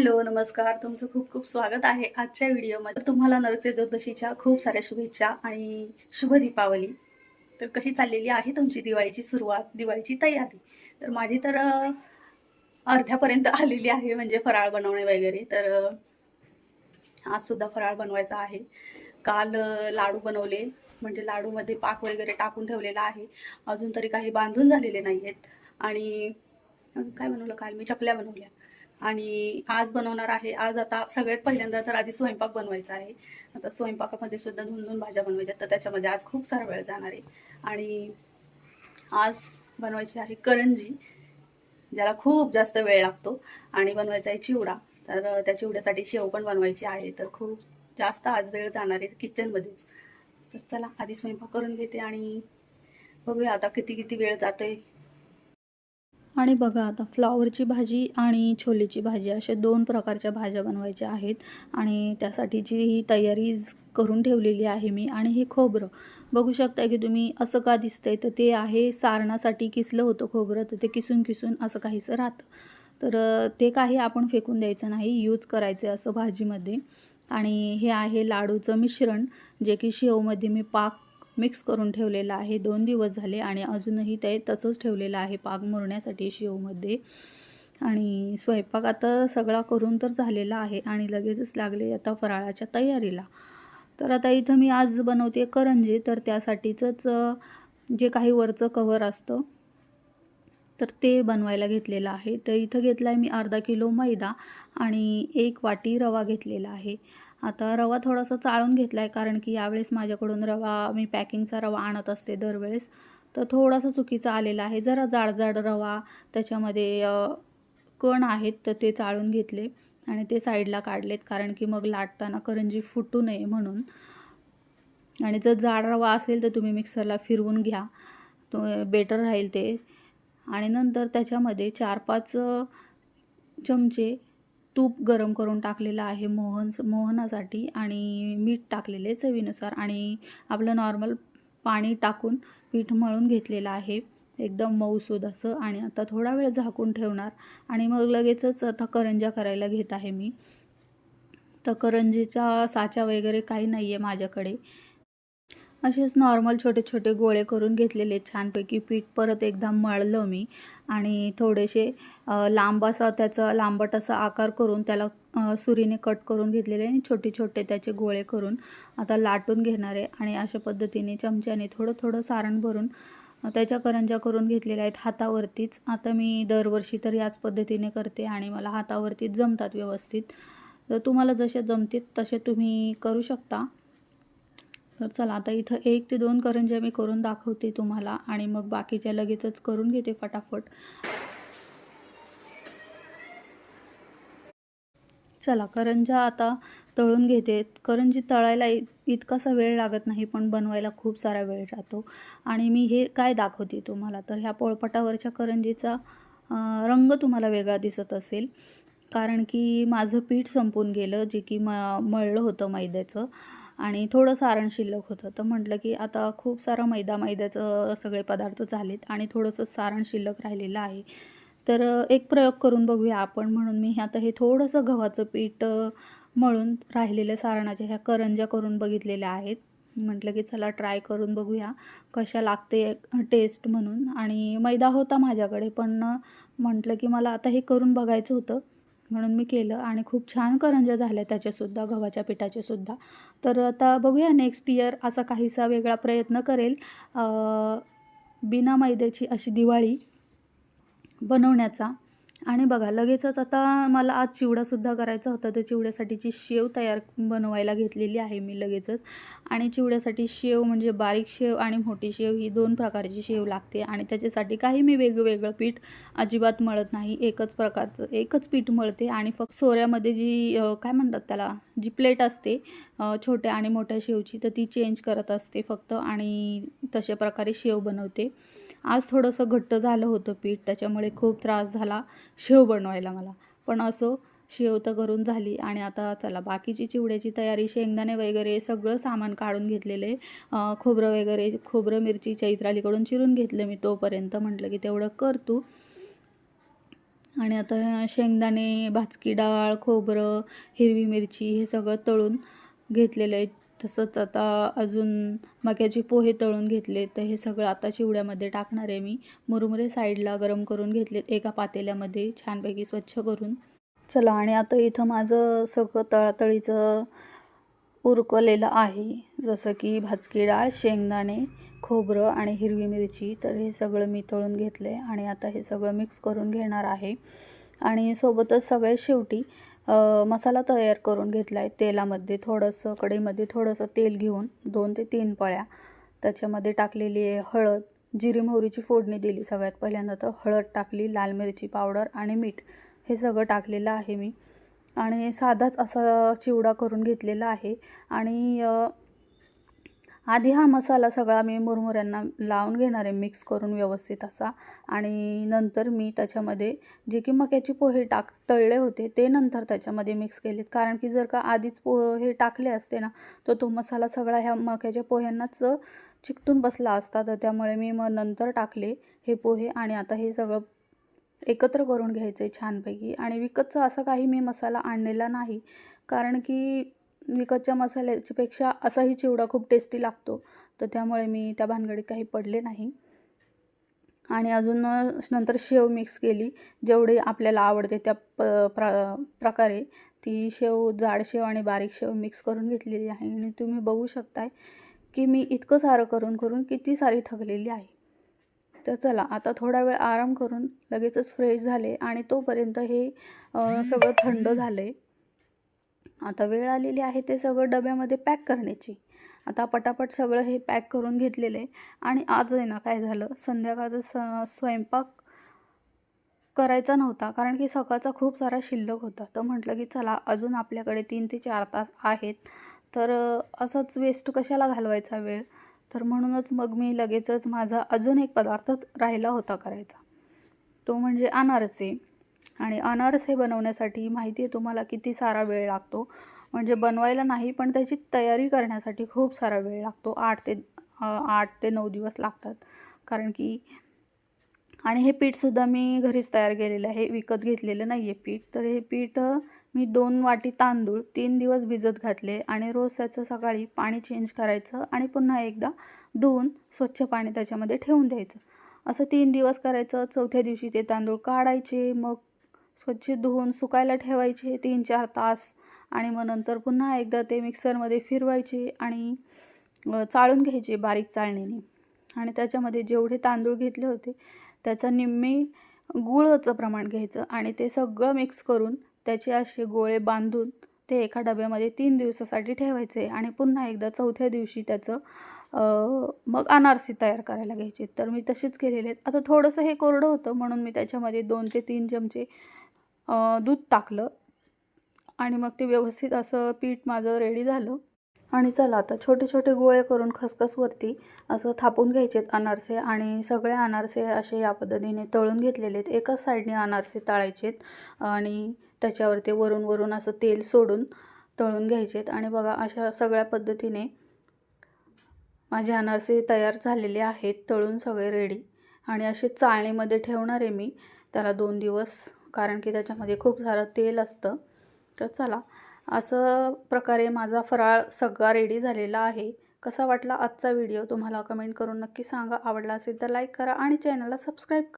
Hello नमस्कार. तुमचं खूप खूप स्वागत आहे आजच्या व्हिडिओमध्ये. तुम्हाला नरक चतुर्दशीच्या खूप साऱ्या शुभेच्छा आणि शुभ दीपावली. तर कशी चाललेली आहे तुमची दिवाळीची सुरुवात दिवाळीची तयारी? तर माझी तर अर्ध्यापर्यंत आलेली आहे म्हणजे फराळ बनवणे वगैरे. तर आज सुद्धा फराळ बनवायचा आहे. काल लाडू बनवले म्हणजे लाडूमध्ये पाक वगैरे टाकून ठेवलेला आहे. अजून तरी काही बांधून झालेले नाही आहेत आणि काय बनवलं काल? मी चकल्या बनवल्या. आणि आज बनवणार आहे. आज आता सगळ्यात पहिल्यांदा तर आधी स्वयंपाक बनवायचा आहे. आता स्वयंपाकामध्ये सुद्धा दोन दोन भाज्या बनवायच्या. तर त्याच्यामध्ये आज खूप सारा वेळ जाणार आहे. आणि आज बनवायची आहे करंजी ज्याला खूप जास्त वेळ लागतो. आणि बनवायचा आहे चिवडा. तर त्या चिवड्यासाठी शेव पण बनवायची आहे. तर खूप जास्त आज वेळ जाणार आहे किचनमध्येच. तर चला आधी स्वयंपाक करून घेते आणि बघूया आता किती किती वेळ जातोय. आणि बघा आता फ्लॉवरची भाजी आणि छोलेची भाजी अशा दोन प्रकारच्या भाज्या बनवायच्या आहेत. आणि त्यासाठीची ही तयारी करून ठेवलेली आहे मी आणि हे खोबरं. बघू शकता की तुम्ही असं का दिसतंय? तर ते आहे सारणासाठी किसलं होतं खोबरं तर ते किसून किसून असं काहीसं राहतं. तर ते काही आपण फेकून द्यायचं नाही यूज करायचं आहे असं भाजीमध्ये. आणि हे आहे लाडूचं मिश्रण जे की शेवमध्ये मी पाक मिक्स करून ठेवलेलं आहे. दोन दिवस झाले आणि अजूनही ते तसंच ठेवलेलं आहे. पाक मुरण्यासाठी शिवमध्ये. आणि स्वयंपाक आता सगळा करून तर झालेला आहे आणि लगेचच लागले आता फराळाच्या तयारीला. तर आता इथं मी आज बनवते करंजे. तर त्यासाठीचंच जे काही वरचं कवर असतं तर ते बनवायला घेतलेलं आहे. तर इथं घेतला आहे मी अर्धा किलो मैदा आणि एक वाटी रवा घेतलेला आहे. आता रवा थोडासा चाळून घेतला आहे कारण की यावेळेस माझ्याकडून रवा मी पॅकिंगचा रवा आणत असते दरवेळेस. तर थोडासा चुकीचा आलेला आहे जरा जाडजाड रवा त्याच्यामध्ये कण आहेत तर ते चाळून घेतले आणि ते साईडला काढलेत कारण की मग लाटताना करंजी फुटू नये म्हणून. आणि जर जाड रवा असेल तर तुम्ही मिक्सरला फिरवून घ्या तो बेटर राहील ते. आणि नंतर त्याच्यामध्ये चार पाच चमचे तूप गरम करून टाकलेलं आहे मोहन मोहनासाठी आणि मीठ टाकलेले चवीनुसार आणि आपलं नॉर्मल पाणी टाकून पीठ मळून घेतलेलं आहे. एकदम मऊसूद असं आणि आता थोडा वेळ झाकून ठेवणार आणि मग लगेचच आता करंज्या करायला घेत आहे मी. तर करंजीचा साचा वगैरे काही नाही आहे माझ्याकडे. असेच नॉर्मल छोटे छोटे गोळे करून घेतलेले छानपैकी पीठ परत एकदा मळलं मी. आणि थोडेसे लांब असा त्याचा लांबट असा आकार करून त्याला सुरीने कट करून घेतलेले आणि छोटे छोटे त्याचे गोळे करून आता लाटून घेणार आहे. आणि अशा पद्धतीने चमच्याने थोडं थोडं सारण भरून त्याच्या करंज्या करून घेतलेल्या आहेत हातावरतीच. आता मी दरवर्षी तर याच पद्धतीने करते आणि मला हातावरतीच जमतात व्यवस्थित. तर तुम्हाला जसे जमतील तसे तुम्ही करू शकता. तर चला आता इथं एक ते दोन करंज्या मी करून दाखवते तुम्हाला आणि मग बाकीच्या लगेचच करून घेते फटाफट. चला करंजा आता तळून घेते. करंजी तळायला इत इतकासा वेळ लागत नाही पण बनवायला खूप सारा वेळ जातो. आणि मी हे काय दाखवते तुम्हाला? तर ह्या पोळपाटावरच्या करंजीचा रंग तुम्हाला वेगळा दिसत असेल. कारण की माझं पीठ संपून गेलं जे की म मळलं होतं मैद्याचं. आणि थोडं सारण शिल्लक होतं. तर म्हटलं की आता खूप सारा मैदा मैद्याचं सगळे पदार्थ झालेत आणि थोडंसं सारण शिल्लक राहिलेलं आहे. तर एक प्रयोग करून बघूया आपण. म्हणून मी आता हे थोडंसं गव्हाचं पीठ मळून राहिलेल्या सारणाच्या ह्या करंज्या करून बघितलेल्या आहेत. म्हटलं की चला ट्राय करून बघूया कशा लागते टेस्ट म्हणून. आणि मैदा होता माझ्याकडे पण म्हटलं की मला आता हे करून बघायचं होतं. म्हणून मी केलं आणि खूप छान करंज्या झाल्या त्याच्यासुद्धा गव्हाच्या पिठाचेसुद्धा सुद्धा तर आता बघूया नेक्स्ट इयर असा काहीसा वेगळा प्रयत्न करेल. बिना मैद्याची अशी दिवाळी बनवण्याचा. आणि बघा लगेचच आता मला आज चिवडासुद्धा करायचा होता तर चिवड्यासाठीची शेव तयार बनवायला घेतलेली आहे मी लगेचच. आणि चिवड्यासाठी शेव म्हणजे बारीक शेव आणि मोठी शेव ही दोन प्रकारची शेव लागते. आणि त्याच्यासाठी काही मी वेगवेगळं पीठ अजिबात मळत नाही. एकच प्रकारचं एकच पीठ मळते. आणि फक्त सोऱ्यामध्ये जी काय म्हणतात त्याला जी प्लेट असते छोट्या आणि मोठ्या शेवची तर ती चेंज करत असते फक्त. आणि तशा प्रकारे शेव बनवते. आज थोडंसं घट्ट झालं होतं पीठ त्याच्यामुळे खूप त्रास झाला शेव बनवायला मला. पण असो शेव तर करून झाली आणि आता चला बाकीची चिवड्याची तयारी शेंगदाणे वगैरे सगळं सामान काढून घेतलेले खोबरं वगैरे खोबरं मिरची चैत्रालीकडून चिरून घेतलं मी तोपर्यंत. म्हटलं की तेवढं कर तू. आणि आता शेंगदाणे भाजकी डाळ खोबरं हिरवी मिरची हे सगळं तळून घेतलेलं आहे. तसंच आता अजून मक्याचे पोहे तळून घेतले तर हे सगळं आता चिवड्यामध्ये टाकणार आहे मी. मुरमुरे साईडला गरम करून घेतलेत एका पातेल्यामध्ये छानपैकी स्वच्छ करून. चला आणि आता इथं माझं सगळं तळातळीचं उरकलेलं आहे. जसं की भाजकी डाळ शेंगदाणे खोबरं आणि हिरवी मिरची तर हे सगळं मी तळून घेतलं आहे आणि आता हे सगळं मिक्स करून घेणार आहे. आणि सोबतच सगळ्यात शेवटी मसाला तयार करून घेतला आहे तेलामध्ये थोडंसं कढईमध्ये थोडंसं तेल घेऊन दोन ते तीन पळ्या. त्याच्यामध्ये टाकलेली आहे हळद. जिरी मोहरीची फोडणी दिली सगळ्यात पहिल्यांदा तर. हळद टाकली लाल मिरची पावडर आणि मीठ. हे सगळं टाकलेलं आहे मी. आणि साधाच असा चिवडा करून घेतलेला आहे. आणि आधी हा मसाला सगळा मी मुरमुऱ्यांना लावून घेणार आहे मिक्स करून व्यवस्थित असा. आणि नंतर मी त्याच्यामध्ये जे की मक्याचे पोहे टाक तळले होते ते नंतर त्याच्यामध्ये मिक्स केलेत. कारण की जर का आधीच पोहे टाकले असते ना तर तो मसाला सगळा ह्या मक्याच्या पोह्यांनाच चिकटून बसला असता. तर त्यामुळे मी मग नंतर टाकले हे पोहे आणि आता हे सगळं एकत्र करून घ्यायचं आहे छानपैकी. आणि विकतचं असा काही मी मसाला आणलेला नाही. कारण की विकतच्या मसाल्याच्यापेक्षा असाही चिवडा खूप टेस्टी लागतो. तर त्यामुळे मी त्या भानगडीत काही पडले नाही. आणि अजून नंतर शेव मिक्स केली. जेवढी आपल्याला आवडते त्या प प्र प्रकारे ती शेव जाड शेव आणि बारीक शेव मिक्स करून घेतलेली आहे. आणि तुम्ही बघू शकताय की मी इतकं सारं करून करून किती सारी थकलेली आहे. तर चला आता थोडा वेळ आराम करून लगेचच फ्रेश झाले आणि तोपर्यंत हे सगळं थंड झालं आहे आता वेळ आलेली आहे ते सगळं डब्यामध्ये पॅक करण्याची. आता पटापट सगळं हे पॅक करून घेतलेलं. आहे आणि आज आहे ना काय झालं? संध्याकाळचं स स्वयंपाक करायचा नव्हता. कारण की सकाळचा खूप सारा शिल्लक होता. तर म्हटलं की चला अजून आपल्याकडे तीन ते चार तास आहेत. तर असंच वेस्ट कशाला घालवायचा वेळ? तर म्हणूनच मग मी लगेचच माझा अजून एक पदार्थ राहिला होता करायचा. तो म्हणजे अनारसे. आणि अनारस हे बनवण्यासाठी माहिती आहे तुम्हाला किती सारा वेळ लागतो? म्हणजे बनवायला नाही पण त्याची तयारी करण्यासाठी खूप सारा वेळ लागतो. आठ ते आठ ते नऊ दिवस लागतात. कारण की आणि हे पीठसुद्धा मी घरीच तयार केलेलं आहे. विकत घेतलेलं नाही आहे पीठ. तर हे पीठ मी दोन वाटी तांदूळ तीन दिवस भिजत घातले आणि रोज त्याचं सकाळी पाणी चेंज करायचं आणि पुन्हा एकदा धुवून स्वच्छ पाणी त्याच्यामध्ये ठेवून द्यायचं. असं तीन दिवस करायचं. चौथ्या दिवशी ते तांदूळ काढायचे. मग स्वच्छ धुवून सुकायला ठेवायचे तीन चार तास. आणि मग नंतर पुन्हा एकदा ते मिक्सरमध्ये फिरवायचे आणि चाळून घ्यायचे बारीक चाळणीने. आणि त्याच्यामध्ये जेवढे तांदूळ घेतले होते त्याचं निम्मे गुळाचं प्रमाण घ्यायचं आणि ते सगळं मिक्स करून त्याचे असे गोळे बांधून ते एका डब्यामध्ये तीन दिवसासाठी ठेवायचे आणि पुन्हा एकदा चौथ्या दिवशी त्याचं मग अनारसी तयार करायला घ्यायचे. तर मी तसेच केलेले आहेत. आता थोडंसं हे कोरडं होतं म्हणून मी त्याच्यामध्ये दोन ते तीन चमचे दूध टाकलं आणि मग ते व्यवस्थित असं पीठ माझं रेडी झालं. आणि चला आता छोटे छोटे गोळे करून खसखसवरती असं थापून घ्यायचेत अनारसे आणि सगळे अनारसे असे या पद्धतीने तळून घेतलेले आहेत. एकाच साईडने अनारसे तळायचेत आणि त्याच्यावरती वरून वरून असं तेल सोडून तळून घ्यायचेत. आणि बघा अशा सगळ्या पद्धतीने माझे अनारसे तयार झालेले आहेत तळून सगळे रेडी आणि असे चाळणीमध्ये ठेवणार आहे मी. त्याला दोन दिवस कारण की त्याच्यामध्ये खूप सारं तेल असतं. तर चला असं प्रकारे माझा फराळ सगळा रेडी झालेला आहे. कसा वाटला आजचा व्हिडिओ तुम्हाला कमेंट करून नक्की सांगा. आवडला असेल तर लाईक करा आणि चॅनलला सबस्क्राईब करा